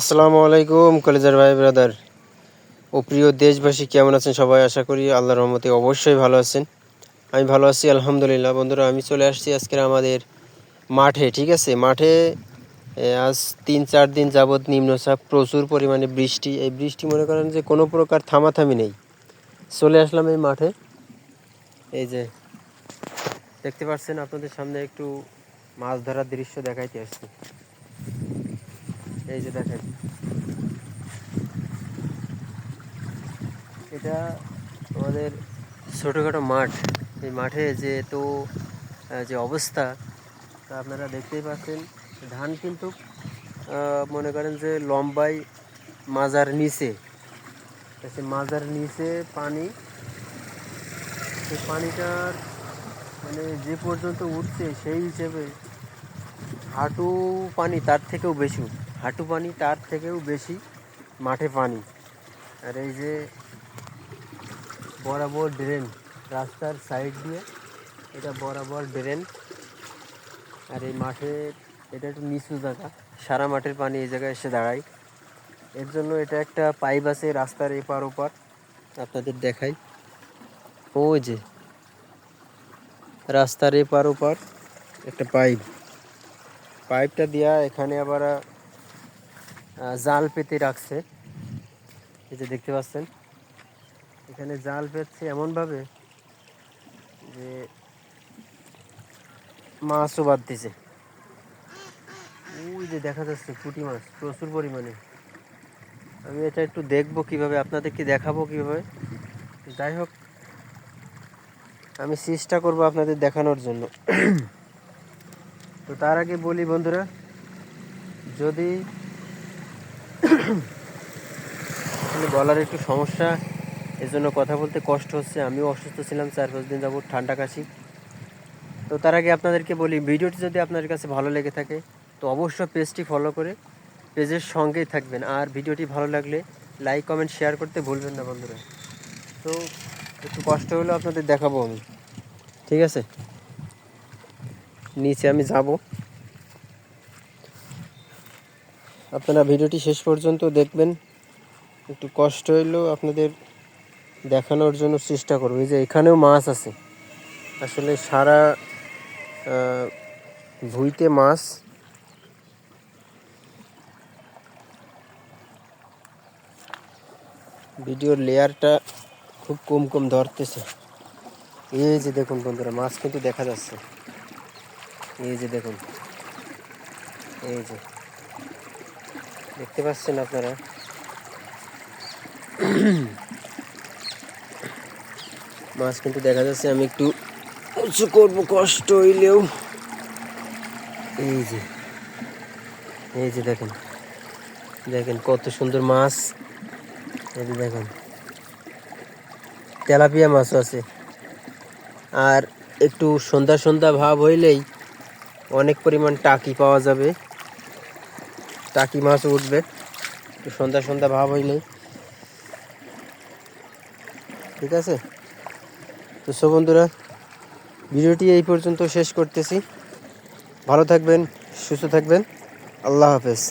আসসালামু আলাইকুম, কলেজার ভাই ব্রাদার ও প্রিয় দেশবাসী, কেমন আছেন সবাই? আশা করি আল্লাহ রহমতে অবশ্যই ভালো আছেন। আমি ভালো আছি, আলহামদুলিল্লাহ। বন্ধুরা, আমি চলে আসছি আজকের আমাদের মাঠে, ঠিক আছে? মাঠে আজ তিন চার দিন যাবৎ নিম্নচাপ, প্রচুর পরিমাণে বৃষ্টি। এই বৃষ্টি মনে করেন যে কোনো প্রকার থামাথামি নেই। চলে আসলাম এই মাঠে। এই যে, দেখতে পাচ্ছেন আপনাদের সামনে একটু মাছ ধরার দৃশ্য দেখাইতে আসছি। এই যে দেখেন। এটা আমাদের ছোটোখাটো মাঠ। এই মাঠে যে তো যে অবস্থা, তা আপনারা দেখতেই পাচ্ছেন, ধান কিন্তু মনে করেন যে লম্বাই মাজার নিচে। সে মাজার নিচে পানি, সেই পানিটার মানে যে পর্যন্ত উঠছে সেই হিসেবে হাঁটু পানি তার থেকেও বেশি হাঁটু পানি তার থেকেও বেশি, মাঠে পানি। আর এই যে বরাবর ড্রেন, রাস্তার সাইড দিয়ে এটা বরাবর ড্রেন। আর এই মাঠে এটা একটু নিচু জায়গা, সারা মাঠের পানি এই জায়গায় এসে দাঁড়ায়। এর জন্য এটা একটা পাইপ আছে রাস্তার এপার ওপার, আপনাদের দেখাই। ও যে রাস্তার এপার ওপার একটা পাইপ। পাইপটা দেওয়া এখানে আবার জাল পেতে রাখছে। এই যে দেখতে পাচ্ছেন, এখানে জাল পেচ্ছে এমনভাবে যে মাছও বাদ দিছে। ওই যে দেখা যাচ্ছে পুঁটি মাছ, প্রচুর পরিমাণে। আমি এটা একটু দেখব কীভাবে, আপনাদেরকে দেখাবো কীভাবে। যাই হোক, আমি চেষ্টা করব আপনাদের দেখানোর জন্য। তো তার আগে বলি বন্ধুরা, যদি গলার একটু সমস্যা এর জন্য কথা বলতে কষ্ট হচ্ছে। আমিও অসুস্থ ছিলাম, চার পাঁচ দিন যাব ঠান্ডা কাশি। তো তার আগে আপনাদেরকে বলি, ভিডিওটি যদি আপনাদের কাছে ভালো লেগে থাকে, তো অবশ্যই পেজটি ফলো করে পেজের সঙ্গেই থাকবেন। আর ভিডিওটি ভালো লাগলে লাইক কমেন্ট শেয়ার করতে ভুলবেন না বন্ধুরা। তো একটু কষ্ট হলেও আপনাদের দেখাবো আমি। ঠিক আছে? নিচে আমি যাব। আপনারা ভিডিওটি শেষ পর্যন্ত দেখবেন। একটু কষ্ট হইলেও আপনাদের দেখানোর জন্য চেষ্টা করব। এই যে এখানেও মাছ আছে। আসলে সারা ভুইতে মাছ। ভিডিওর লেয়ারটা খুব কম কম ধরতেছে। এই যে দেখুন বন্ধুরা, মাছ কিন্তু দেখা যাচ্ছে। এই যে দেখুন। এই যে। দেখতে পাচ্ছেন আপনারা। মাছ কিন্তু দেখা যাচ্ছে, আমি একটু উঁচু করব, কষ্ট হইলেও। এই যে এই যে দেখেন দেখেন কত সুন্দর মাছ। এই যে দেখেন, তেলাপিয়া মাছও আছে। আর একটু সন্ধ্যা সন্ধ্যা ভাব হইলেই অনেক পরিমাণ টাকি পাওয়া যাবে। টাকি মাছ উঠবে। একটু সন্ধ্যা সন্ধ্যা ভাব হইলেই ঠিক আছে? তো সব বন্ধুরা, ভিডিওটি এই পর্যন্ত শেষ করতেছি। ভালো থাকবেন, সুস্থ থাকবেন। আল্লাহ হাফেজ।